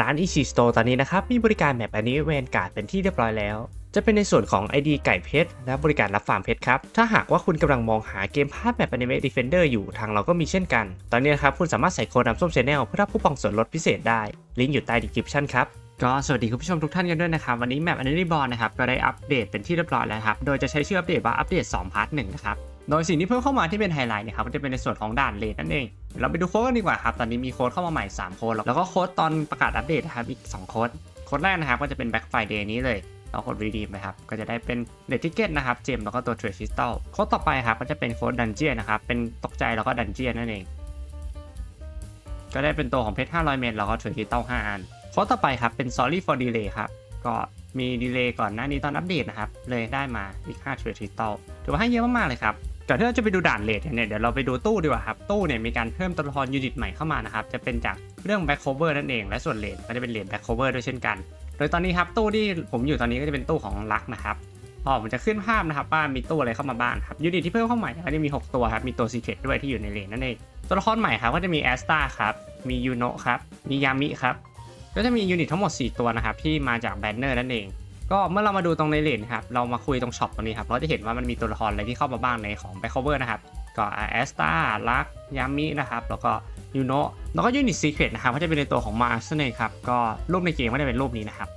ร้าน Ichi Store ตอนนี้นะครับ มีบริการแมปอันนี้เวนการ์ดเป็นที่เรียบร้อยแล้ว จะเป็นในส่วนของ ID ไก่เพชร และบริการรับฟาร์มเพชรครับ ถ้าหากว่าคุณกำลังมองหาเกมพาร์ทแมป Anime Defender อยู่ทางเราก็มีเช่นกัน ตอนนี้นะครับ คุณสามารถใส่โค้ดน้ำส้ม Channel เพื่อรับคูปองส่วนลดพิเศษได้ ลิงก์อยู่ใต้ description ครับก็สวัสดีคุณผู้ชมทุกท่านกันด้วยนะครับ วันนี้แมป Anime Ball นะครับก็ได้อัปเดตเป็นที่เรียบร้อยแล้วครับโดยจะใช้ชื่ออัปเดตว่าอัปเดต2พาร์ท1นะครับโดยสิ่งที่เพิ่มเข้ามาที่เป็นไฮไลท์นะครับก็จะเป็นในส่วนของด่านเลนนั่นเอง เดี๋ยวเราไปดูโค้ดกันดีกว่าครับ ตอนนี้มีโค้ดเข้ามาใหม่ 3 โค้ด แล้วก็โค้ดตอนประกาศอัปเดตนะครับ อีก 2 โค้ด โค้ดแรกนะครับ ก็จะเป็น Black Friday นี้เลยเรากด redeem ไปครับ ก็จะได้เป็นเด t ทิเกตนะครับ เจมแล้วก็ตัว Trade Crystal โค้ดต่อไปครับ ก็จะเป็นโค้ด Dungeon นะครับ เป็นตกใจแล้วก็ Dungeon นั่นเอง ก็ได้เป็นตัวของเพชร500 เมตร แล้วก็ Trade Crystal 5อัน โค้ดต่อไปครับ เป็น Sorry for Delay ครับ ก็มีดีเลย์ก่อนหน้านี้ตอนอัปเดตนะครับ เลยได้มาอีก5 Trade Crystal ถือว่าให้เยอะมากๆเลยครับ ก่อนที่เราจะไปดูด่านเลทเนี่ยเดี๋ยวเราไปดูตู้ดีกว่าครับ ตู้เนี่ยมีการเพิ่มตัวละครยูนิตใหม่เข้ามานะครับ จะเป็นจากเรื่อง back cover นั่นเอง และส่วนเลทก็จะเป็นเลท back cover ด้วยเช่นกัน โดยตอนนี้ครับตู้ที่ผมอยู่ตอนนี้ก็จะเป็นตู้ของลักนะครับพอผมจะขึ้นภาพนะครับว่ามีตู้อะไรเข้ามาบ้างครับยูนิตที่เพิ่มเข้าใหม่ก็จะมี 6 ตัวครับมีตัว secret ด้วยที่อยู่ในเลนนั่นเองตัวละครใหม่ครับก็จะมีแอสตาครับมียูโนะครับมียามิครับก็จะมียูนิตทั้งหมด 4 ตัวนะครับที่มาจากแบนเนอร์นั่นเอง ก็เมื่อเรามาดูตรงในเลนครับเรามาคุยตรงช็อปตรงนี้ครับเราจะเห็นว่ามันมีตัวละครอะไรที่เข้ามาบ้างในของ back cover นะครับก็แอสตาลักยามินะครับแล้วก็ยูโนแล้วก็ยูนิตซีเครตนะครับก็จะเป็นในตัวของมาร์สนั่นเองครับก็รูปในเกมก็จะเป็นรูปนี้นะครับ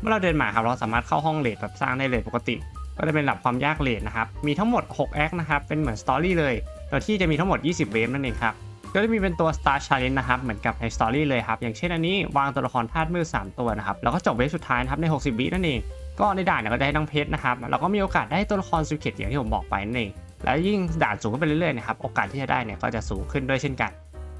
เมื่อเราเดินมาครับเราสามารถเข้าห้องเลดแบบสร้างได้เลยปกติ ก็จะเป็นระดับความยากเลดนะครับมีทั้งหมด6แอคนะครับเป็นเหมือนสตอรี่เลยโดยที่จะมีทั้งหมด 20 เวฟนั่นเองครับ ก็จะมีเป็นตัว Star Challenge นะครับ เหมือนกับในสตอรี่เลยครับ อย่างเช่นอันนี้วางตัวละครธาตุมืด3ตัวนะครับ แล้วก็จบเวฟสุดท้ายนะครับใน 60 วินั่นเอง ก็ในด่านเนี่ยก็จะได้ทั้งเพชรนะครับแล้วก็มีโอกาสได้ตัวละครซูเกตอย่างที่ผมบอกไปนั่นเองแล้วยิ่งด่านสูงขึ้นไปเรื่อยๆนะครับโอกาสที่จะได้เนี่ยก็จะสูงขึ้นด้วยเช่นกัน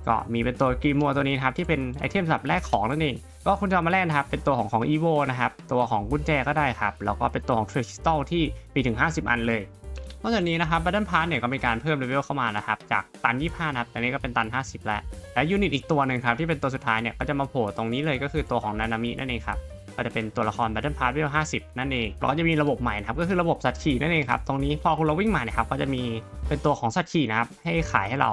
ก็มีเป็นตัวกรีมัวตัวนี้นครับที่เป็นไอเทมสำหรับแลกของนั่นเองก็คุณจะมาแลกนะครับเป็นตัวของของอีโวนะครับตัวของกุญแจก็ได้ครับแล้วก็เป็นตัวของทริสตัลที่มีถึง 50 อันเลย อกจากนี้นะครับบัตเทิลพาร์เนี่ยก็มีการเพิ่มเลเวลเข้ามานะครับจากตัน 25 นะครับตอนนี้ก็เป็นตัน 50 แล้ว และยูนิตอีกตัวหนึ่งครับที่เป็นตัวสุดท้ายเนี่ยก็จะมาโผล่ตรงนี้เลยก็คือตัวของนานามินั่นเองครับก็จะเป็นตัวละคร Battle Pass เวล50 นั่นเองแล้วจะมีระบบใหม่นะครับ ก็คือระบบสัตว์ขี่นั่นเองครับ ตรงนี้พอคุณเราวิ่งมาเนี่ยครับ ก็จะมีเป็นตัวของสัตว์ขี่นะครับ ให้ขายให้เรา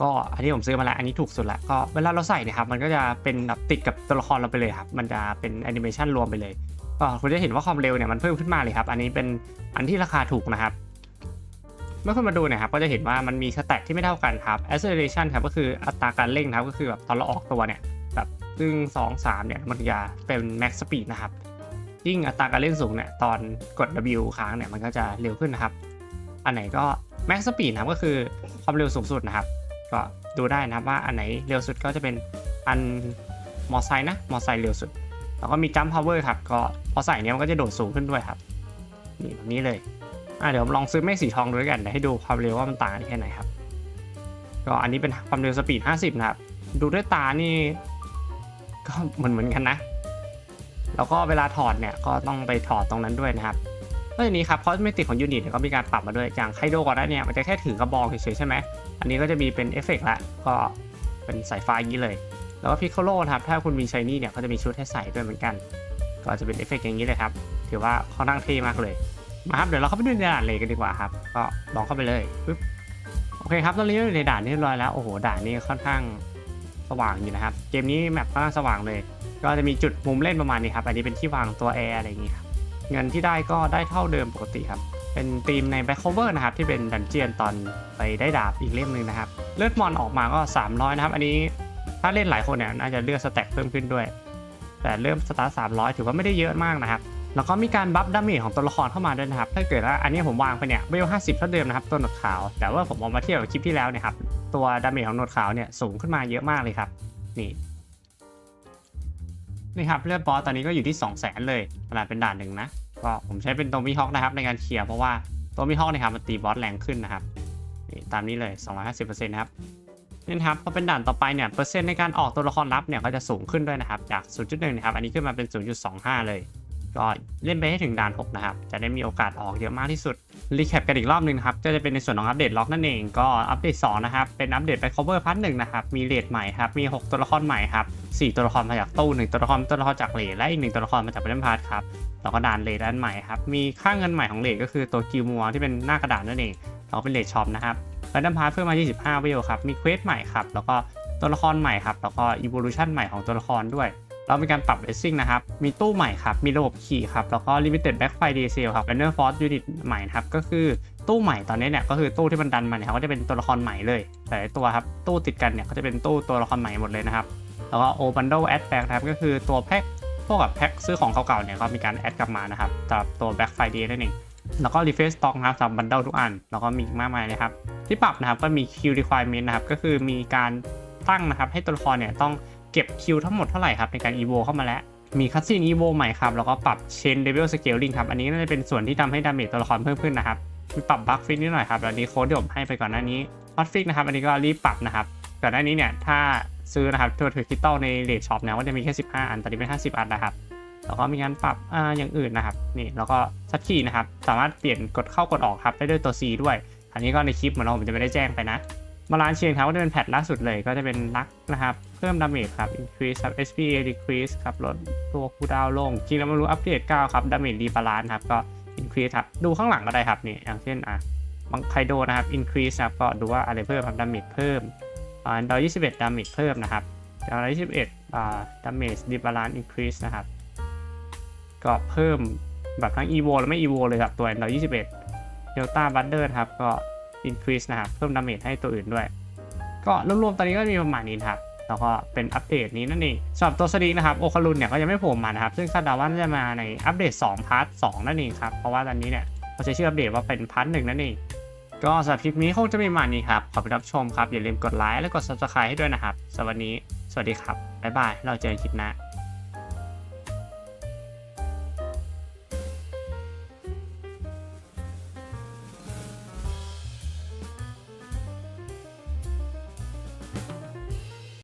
ก็อันนี้ผมซื้อมาแล้ว อันนี้ถูกสุดล้วก็เวลาเราใส่เนะครับ มันก็จะเป็นแบบติดกับตัวละครเราไปเลยครับ มันจะเป็นแอนิเมชันรวมไปเลย ก็คุณจะเห็นว่าความเร็วเนี่ยมันเพิ่มขึ้นมาเลยครับ อันนี้เป็นอันที่ราคาถูกนะครับ มื่อคุณมาดูเนะครับก็จะเห็นว่ามันมีสแตทที่ไม่เท่ากันครับ acceleration ครับก็คืออัตราการเร่งครับก็คือแบบตอนเราออกตัวเนี่ยแบบซึ่ง2 3เนี่ยมันจะเป็น max speed นะครับยิ่งอัตราการเร่งสูงเนี่ยตอนกด W ค้างเนี่ยมันก็จะเร็วขึ้นนะครับ อันไหนก็ max speed นะครับก็คือความเร็วสูงสุดนะครับ ก็ดูได้นะครับว่าอันไหนเร็วสุดก็จะเป็นอันมอไซค์นะมอไซค์เร็วสุด แล้วก็มี jump power ครับก็พอใส่เนี่ยมันก็จะโดดสูงขึ้นด้วยครับนี่แบบนี้เลย อะเดี๋ยวผมลองซื้อเมฆสีทองด้วยกันเดี๋ยวให้ดูความเร็วว่ามันต่างกันแค่ไหนครับก็อันนี้เป็นความเร็วสปีด 50 นะครับ ดูด้วยตานี่ก็เหมือนเหมือนกันนะ แล้วก็เวลาถอดเนี่ยก็ต้องไปถอดตรงนั้นด้วยนะครับนอกจากนี้ครับคอสเมติกของยูนิตเนี่ยก็มีการปรับมาด้วยอย่างไคโดก่อนหน้าเนี่ยมันจะแค่ถือกระบอกเฉยๆใช่ไหมอันนี้ก็จะมีเป็นเอฟเฟกต์ละก็เป็นสายฟ้าอย่างนี้เลย แล้วก็พิคโคโลนะครับถ้าคุณมีชายนี่เนี่ยก็จะมีชุดให้ใส่ด้วยเหมือนกัน ก็จะเป็นเอฟเฟกต์อย่างนี้เลยครับถือว่าค่อนข้างเท่มากเลย มาครับเดี๋ยวเราเข้าไปดูในด่านเลยกันดีกว่าครับ ก็ลองเข้าไปเลยปึ๊บโอเคครับตอนนี้อยู่ในด่านที่เรียบร้อยแล้วโอ้โหด่านนี้ค่อนข้างสว่างอยู่นะครับ เกมนี้แมปค่อนข้างสว่างเลย ก็จะมีจุดมุมเล่นประมาณนี้ครับ อันนี้เป็นที่วางตัวแอร์อะไรอย่างนี้ครับเงินที่ได้ก็ได้เท่าเดิมปกติครับ เป็นธีมใน Back Cover นะครับ ที่เป็นดันเจียนตอนไปได้ดาบอีกเล่มหนึ่งนะครับ เลือดมอนออกมาก็ 300 นะครับ อันนี้ถ้าเล่นหลายคนเนี่ยน่าจะเลือดสแต็กเพิ่มขึ้นด้วย แต่เริ่มสตาร์ท300ถือว่าไม่ได้เยอะมากนะครับ แล้วก็มีการบัฟดาเมจของตัวละครเข้ามาด้วยนะครับ ถ้าเกิดว่าอันนี้ผมวางไปเนี่ยเวล50เท่าเดิมนะครับตัวหนวดขาว แต่ว่าผมเอามาเทียบกับคลิปที่แล้วเนี่ยครับ ตัวดาเมจของหนวดขาวเนี่ยสูงขึ้นมาเยอะมากเลยครับ นี่ นี่ครับเลือดบอสตอนนี้ก็อยู่ที่2 0 0 0 0 0เลยขนาดเป็นด่านหนึ่งนะ ก็ผมใช้เป็นตัวมิฮอกนะครับในการเคลียร์เพราะว่าตัวมิฮอกเนี่ยครับมันตีบอสแรงขึ้นนะครับนี่ตามนี้เลย 250%นะครับนี่นะครับพอเป็นด่านต่อไปเนี่ยเปอร์เซ็นต์ในการออกตัวละครลับเนี่ยก็จะสูงขึ้นด้วยนะครับจาก 0.1นะครับอันนี้ขึ้นมาเป็น 0.25 เลย ก็เล่นไปให้ถึงด่าน 6 นะครับ จะได้มีโอกาสออกเยอะมากที่สุด รีแคปกันอีกรอบหนึงครับ ก็จะเป็นในส่วนของอัปเดตล็อกนั่นเอง ก็อัปเดต 2 นะครับ เป็นอัปเดตไป cover พาร์ทหนึ่งนะครับ มีเลดใหม่ครับ มี 6 ตัวละครใหม่ครับ 4 ตัวละครมาจากตู้1ตัวละครตัวละครจากเลดและอีก1ตัวละครมาจากเบลพาร์ทครับ แล้วก็ด่านเลดอันใหม่ครับ มีค่าเงินใหม่ของเลดก็คือตัวกิลมัวที่เป็นหน้ากระดาษนั่นเองแล้วก็เป็นเลดช็อปนะครับแรนดอมพาร์ทเพิ่มมา 25 วิวครับ มีเควสใหม่ครับ แล้วก็ตัวละครใหม่ครับ แล้วก็ evolution ใหม่ของตัวละครด้วย เรามีการปรับ racing นะครับ มีตู้ใหม่ครับ มีระบบขี่ครับ แล้วก็ limited back fire day sale ครับ runner force unit ใหม่นะครับ ก็คือตู้ใหม่ตอนนี้เนี่ย ก็คือตู้ที่มันดันมาเนี่ยเขาก็จะเป็นตัวละครใหม่เลย แต่ตัวครับ ตู้ติดกันเนี่ยก็จะเป็นตู้ตัวละครใหม่หมดเลยนะครับ แล้วก็ o bundle add back ครับ ก็คือตัวแพ็คพวกกับแพ็คซื้อของเก่าๆเนี่ยก็มีการแอดกลับมานะครับสำหรับตัว back friday นั่นเองแล้วก็ refresh stock นะครับสำหรับ bundle ทุกอัน แล้วก็มีอีกมากมายเลยครับ ที่ปรับนะครับก็มี Q requirement นะครับ ก็คือมีการตั้งนะครับให้ตัวละครเนี่ยต้อง เก็บคิวทั้งหมดเท่าไหร่ครับในการ evo เข้ามาแล้ว มีคัสซีน evo ใหม่ครับ แล้วก็ปรับ chain level scaling ครับ อันนี้น่าจะเป็นส่วนที่ทำให้ดาเมจตัวละครเพิ่มขึ้นนะครับมีปรับบัคฟิกนิดหน่อยครับแล้วนี้โค้ดที่ผมให้ไปก่อนหน้านี้ฮอตฟิกนะครับ อันนี้ก็รีบปรับนะครับก่อนหน้านี้เนี่ยถ้าซื้อนะครับตัวถือคิตเตอลในเลดช็อปเนี่ยก็จะมีแค่ 15 อันตอนนี้เป็น 50 อันนะครับแล้วก็มีการปรับอ่าอย่างอื่นนะครับนี่แล้วก็ซัดคีนะครับสามารถเปลี่ยนกดเข้ากดออกครับได้ด้วยตัว C ด้วยอันนี้ก็ในคลิปเหมือนเราผมจะไม่ได้แจ้งไปนะ มาลานเชนครับก็จะเป็นแพทล่าสุดเลยก็จะเป็นลักนะครับ เพิ่มดาเมจครับ increase ครับ SPA decrease ครับลดตัวคูดาวลง จริงแล้วมารู้อัปเดต9ครับดาเมจรีบาลานครับก็ increase ครับดูข้างหลังก็ได้ครับนี่อย่างเช่นอะบางไคโดนะครับ increase ครับก็ดูว่าอะไรเพิ่มครับดาเมจเพิ่มอ่าดาว21ดาเมจเพิ่มนะครับดาว21อ่าดาเมจรีบาลาน increase นะครับก็เพิ่มแบบทั้ง evo และไม่ evo เลยครับตัว Android 21 Delta Butter ครับก็ increase นะครับ เพิ่มดาเมจให้ตัวอื่นด้วย ก็รวมๆตอนนี้ก็มีประมาณนี้ครับ แล้วก็เป็นอัปเดตนี้นั่นเองสำหรับตัวสลีนะครับโอคารุนเนี่ยก็ยังไม่โผล่มานะครับ ซึ่งคาดเดาว่าน่าจะมาในอัปเดต2พาร์ท2นั่นเองครับ เพราะว่าตอนนี้เนี่ยเขาใช้ชื่ออัปเดตว่าเป็นพาร์ทหนึ่งนั่นเอง ก็สำหรับคลิปนี้คงจะมีประมาณนี้ครับ ขอบคุณรับชมครับ อย่าลืมกดไลค์และกด subscribe ให้ด้วยนะครับสำหรับวันนี้ สวัสดีครับบ๊ายบายเราเจอกันคลิปหน้า